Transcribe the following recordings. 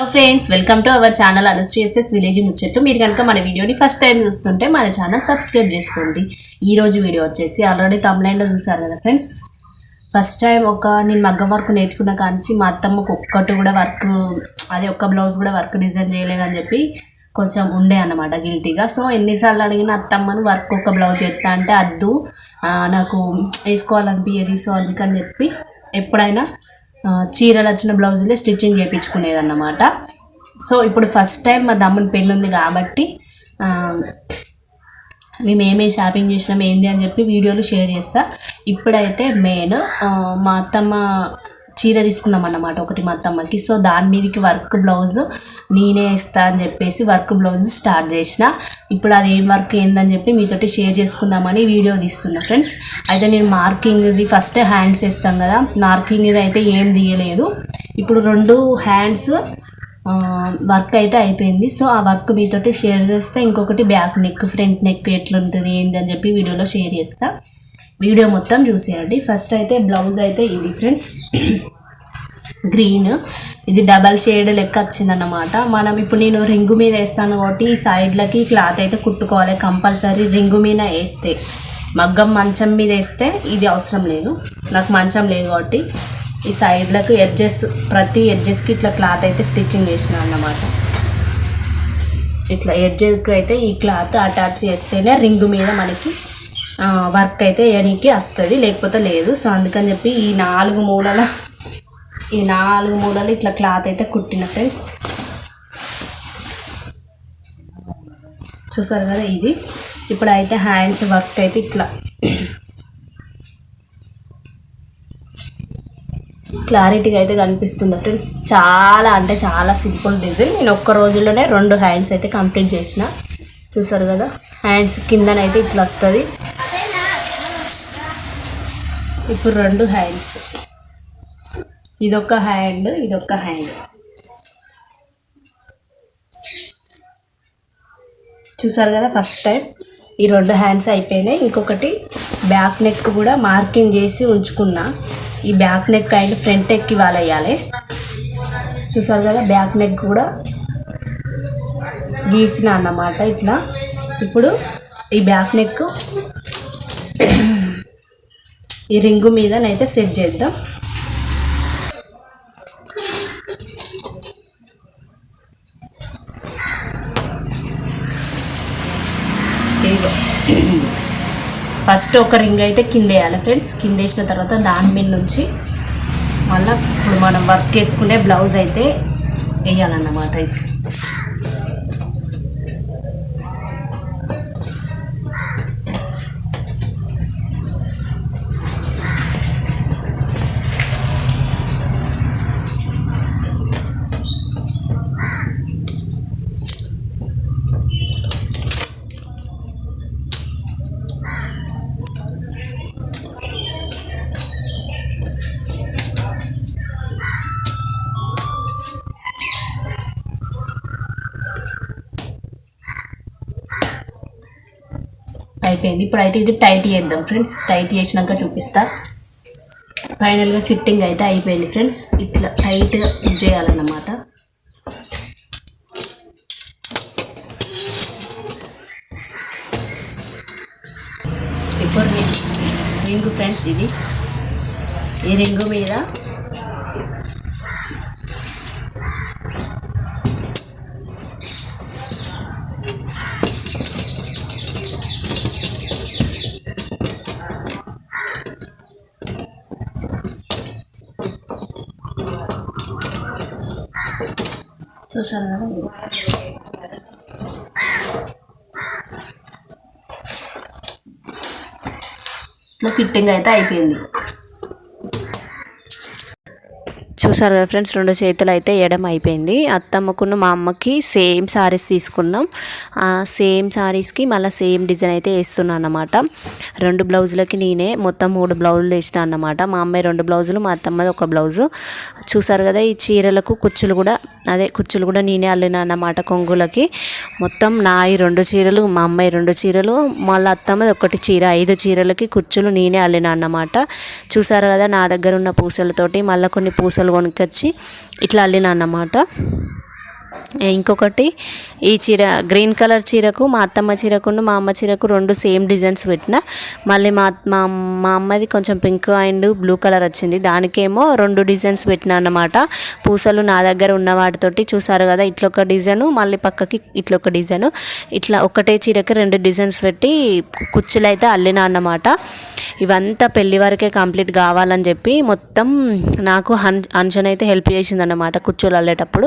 Hello friends welcome to our channel అనుస్ట్రియసెస్ village ముచ్చట్టు మీరు కనుక మన వీడియోని ఫస్ట్ టైం చూస్తుంటే మన ఛానల్ సబ్స్క్రైబ్ చేసుకోండి. ఈరోజు వీడియో వచ్చేసి ఆల్రెడీ తమిళైన్లో చూసారు కదా ఫ్రెండ్స్ ఫస్ట్ టైం ఒక నేను మగ్గం వర్క్ నేర్చుకున్న కానించి మా అత్తమ్మకు ఒక్కటి కూడా వర్క్ అదే ఒక్క బ్లౌజ్ కూడా వర్క్ డిజైన్ చేయలేదని చెప్పి కొంచెం ఉండే అన్నమాట గిల్టీగా సో ఎన్నిసార్లు అడిగిన అత్తమ్మను వర్క్ ఒక బ్లౌజ్ ఎత్తా అంటే అద్దు నాకు వేసుకోవాలనిపించేది సో అందుకని చెప్పి ఎప్పుడైనా చీరలు వచ్చిన బ్లౌజులే స్టిచ్చింగ్ చేయించుకునేది అన్నమాట సో ఇప్పుడు ఫస్ట్ టైం మా దమ్ముని పెళ్ళి ఉంది కాబట్టి మేము ఏమేమి షాపింగ్ చేసినాం ఏంది అని చెప్పి వీడియోలు షేర్ చేస్తా. ఇప్పుడైతే మెయిన్ మా అత్తమ్మ చీర తీసుకున్నాం అన్నమాట ఒకటి మా అత్తమ్మకి. సో దాని మీదకి వర్క్ బ్లౌజ్ నేనే ఇస్తా అని చెప్పేసి వర్క్ బ్లౌజ్ స్టార్ట్ చేసిన. ఇప్పుడు అది ఏం వర్క్ ఏందని చెప్పి మీతోటి షేర్ చేసుకుందామని వీడియో తీస్తున్నా ఫ్రెండ్స్. అయితే నేను మార్కింగ్ది ఫస్ట్ హ్యాండ్స్ వేస్తాం కదా మార్కింగ్ అయితే ఏం తీయలేదు. ఇప్పుడు రెండు హ్యాండ్స్ వర్క్ అయితే అయిపోయింది. సో ఆ వర్క్ మీతోటి షేర్ చేస్తే ఇంకొకటి బ్యాక్ నెక్ ఫ్రంట్ నెక్ ఎట్లుంటుంది ఏంటి అని చెప్పి వీడియోలో షేర్ చేస్తా. వీడియో మొత్తం చూసేయండి. ఫస్ట్ అయితే బ్లౌజ్ అయితే ఇది ఫ్రెండ్స్. గ్రీన్. ఇది డబల్ షేడ్ లెక్క వచ్చిందన్నమాట. మనం ఇప్పుడు నేను రింగు మీద వేస్తాను కాబట్టి ఈ సైడ్లకి క్లాత్ అయితే కుట్టుకోవాలి కంపల్సరీ రింగు మీద వేస్తే. మగ్గం మంచం మీద వేస్తే ఇది అవసరం లేదు. నాకు మంచం లేదు కాబట్టి ఈ సైడ్లకు ఎడ్జెస్ ప్రతి ఎడ్జెస్కి ఇట్లా క్లాత్ అయితే స్టిచ్చింగ్ చేసిన అన్నమాట. ఇట్లా ఎడ్జెస్కి అయితే ఈ క్లాత్ అటాచ్ చేస్తేనే రింగు మీద మనకి వర్క్ అయితే వేయడానికి వస్తుంది లేకపోతే లేదు. సో అందుకని చెప్పి ఈ నాలుగు మూలల ఈ నాలుగు మూలలు ఇట్లా క్లాత్ అయితే కుట్టిన ఫ్రెండ్స్. చూసారు కదా ఇది? ఇప్పుడు అయితే హ్యాండ్స్ వర్క్ అయితే ఇట్లా. క్లారిటీగా అయితే కనిపిస్తుంది ఫ్రెండ్స్. చాలా అంటే చాలా సింపుల్ డిజైన్. నేను ఒక్క రోజులోనే రెండు హ్యాండ్స్ అయితే కంప్లీట్ చేసిన. చూసారు కదా? హ్యాండ్స్ కిందనైతే ఇట్లా వస్తుంది. ఇప్పుడు రెండు హ్యాండ్స్. ఇదొక హ్యాండ్ ఇదొక హ్యాండ్. చూసారు కదా ఫస్ట్ టైం? ఈ రెండు హ్యాండ్స్ అయిపోయినాయి. ఇంకొకటి బ్యాక్ నెక్ కూడా మార్కింగ్ చేసి ఉంచుకున్నా. ఈ back neck and front neck ఇవాళ వేయాలి చూసారు కదా బ్యాక్ నెక్ కూడా గీసిన అన్నమాట ఇట్లా. ఇప్పుడు ఈ బ్యాక్ నెక్ ఈ రింగు మీద నైతే సెట్ చేద్దాం. ఫస్ట్ ఒక రింగ్ అయితే కింద వేయాలి ఫ్రెండ్స్ కింద వేసిన తర్వాత దాని మీద నుంచి మళ్ళీ ఇప్పుడు మనం వర్క్ చేసుకునే బ్లౌజ్ అయితే వేయాలన్నమాట. ఇది అయిపోయింది. ఇప్పుడు అయితే ఇది టైట్ చేద్దాం ఫ్రెండ్స్. టైట్ చేసినాక చూపిస్తా. ఫైనల్గా ఫిట్టింగ్ అయితే అయిపోయింది ఫ్రెండ్స్. ఇట్లా టైట్గా ఇది చేయాలన్నమాట. ఇప్పుడు రింగు ఫ్రెండ్స్ ఇది. ఈ రింగు మీద చూసాను కదా. ఇట్లా ఫిట్టింగ్ అయితే అయిపోయింది. చూసారు కదా ఫ్రెండ్స్ రెండు చేతులు అయితే ఎడం అయిపోయింది. అత్తమ్మకున్న మా అమ్మకి సేమ్ సారీస్ తీసుకున్నాం. ఆ సేమ్ శారీస్కి మళ్ళీ సేమ్ డిజైన్ అయితే వేస్తున్నాను అన్నమాట. రెండు బ్లౌజులకి నేనే మొత్తం మూడు బ్లౌజులు వేసిన అన్నమాట. మా అమ్మాయి రెండు బ్లౌజులు మా అత్తమ్మది ఒక బ్లౌజు. చూసారు కదా ఈ చీరలకు కుచ్చులు కూడా అదే కుచ్చులు కూడా నేనే అల్లిన అన్నమాట కొంగులకి. మొత్తం నా ఈ రెండు చీరలు మా అమ్మాయి రెండు చీరలు మళ్ళీ అత్తమ్మది ఒకటి చీర ఐదు చీరలకి కుచ్చులు నేనే అల్లిన అన్నమాట. చూసారు కదా నా దగ్గర ఉన్న పూసలతోటి మళ్ళీ కొన్ని పూసలు కొనుక్కొచ్చి ఇట్లా అల్లిన అన్నమాట. ఇంకొకటి ఈ చీర గ్రీన్ కలర్ చీరకు మా అత్తమ్మ చీరకును మా అమ్మ చీరకు రెండు సేమ్ డిజైన్స్ పెట్టిన. మళ్ళీ మా మా మా అమ్మది కొంచెం పింక్ అండ్ బ్లూ కలర్ వచ్చింది. దానికేమో రెండు డిజైన్స్ పెట్టిన అన్నమాట. పూసలు నా దగ్గర ఉన్న వాటితోటి చూసారు కదా ఇట్లొక ఒక డిజైను మళ్ళీ పక్కకి ఇట్లొక ఒక డిజైను. ఇట్లా ఒకటే చీరకి రెండు డిజైన్స్ పెట్టి కుచ్చులు అయితే అల్లిన అన్నమాట. ఇవంతా పెళ్ళి వరకే కంప్లీట్ కావాలని చెప్పి మొత్తం నాకు హన్ అంచన అయితే హెల్ప్ చేసింది అన్నమాట కుచ్చులు అల్లేటప్పుడు.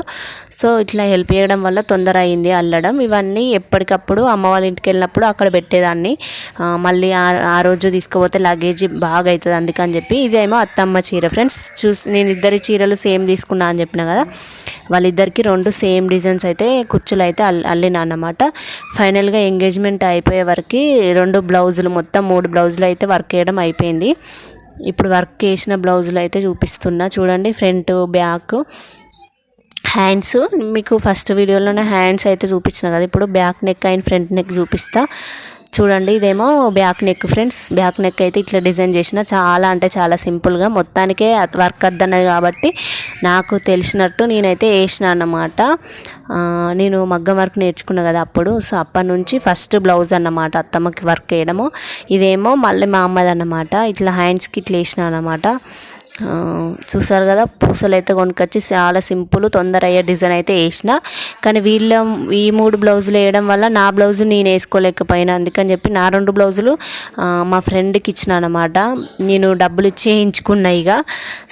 సో ఇట్లా ఇట్లా హెల్ప్ చేయడం వల్ల తొందర అయింది అల్లడం. ఇవన్నీ ఎప్పటికప్పుడు అమ్మ వాళ్ళ ఇంటికి వెళ్ళినప్పుడు అక్కడ పెట్టేదాన్ని. మళ్ళీ ఆ- రోజు తీసుకుపోతే లగేజ్ బాగా అవుతుంది అందుకని చెప్పి ఇదేమో అత్తమ్మ చీర. ఫ్రెండ్స్ చూసి నేను ఇద్దరి చీరలు సేమ్ తీసుకున్నా అని చెప్పిన కదా. వాళ్ళిద్దరికి రెండు సేమ్ డిజైన్స్ అయితే కుచ్చులు అయితే అల్ అల్లిన అన్నమాట. ఫైనల్గా ఎంగేజ్మెంట్ అయిపోయే వరకు రెండు బ్లౌజులు మొత్తం మూడు బ్లౌజులు అయితే వర్క్ చేయడం అయిపోయింది. ఇప్పుడు వర్క్ చేసిన బ్లౌజులు అయితే చూపిస్తున్నా. చూడండి ఫ్రంట్ బ్యాక్. హ్యాండ్స్. మీకు ఫస్ట్ వీడియోలోనే హ్యాండ్స్ అయితే చూపించిన కదా ఇప్పుడు back neck and front neck చూపిస్తా. చూడండి ఇదేమో back neck friends. Back neck అయితే ఇట్లా డిజైన్ చేసిన చాలా అంటే చాలా సింపుల్గా మొత్తానికే వర్క్ అద్దన్నది కాబట్టి నాకు తెలిసినట్టు నేనైతే వేసిన అన్నమాట. నేను మగ్గం వర్క్ నేర్చుకున్నా కదా అప్పుడు సో అప్పటి నుంచి ఫస్ట్ బ్లౌజ్ అన్నమాట అత్తమ్మకి వర్క్ వేయడము. ఇదేమో మళ్ళీ మా అమ్మది అన్నమాట ఇట్లా హ్యాండ్స్కి ఇట్లా వేసిన అన్నమాట. చూసారు కదా పూసలు అయితే కొనుక్కొచ్చి చాలా సింపుల్ తొందర అయ్యే డిజైన్ అయితే వేసిన. కానీ వీళ్ళ ఈ మూడు బ్లౌజులు వేయడం వల్ల నా బ్లౌజు నేను వేసుకోలేకపోయినా. అందుకని చెప్పి నా రెండు బ్లౌజులు మా ఫ్రెండ్కి ఇచ్చిన అనమాట నేను డబ్బులు ఇచ్చి వేయించుకున్నా ఇక.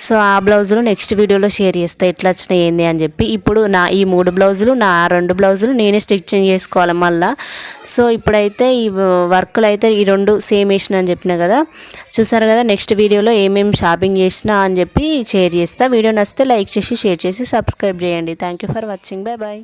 సో ఆ బ్లౌజులు నెక్స్ట్ వీడియోలో షేర్ చేస్తా ఎట్లా వచ్చినాయి ఏంది అని చెప్పి. ఇప్పుడు నా ఈ మూడు బ్లౌజులు నా రెండు బ్లౌజులు నేనే స్టిచ్చింగ్ చేసుకోవాలి మళ్ళా. సో ఇప్పుడైతే ఈ వర్క్లు అయితే ఈ రెండు సేమ్ వేసిన అని చెప్పిన కదా. చూసారు కదా నెక్స్ట్ వీడియోలో ఏమేమి షాపింగ్ చేసినా అని చెప్పి షేర్ చేస్తా. వీడియో నచ్చితే లైక్ చేసి షేర్ చేసి సబ్స్క్రైబ్ చేయండి. Thank you for watching bye bye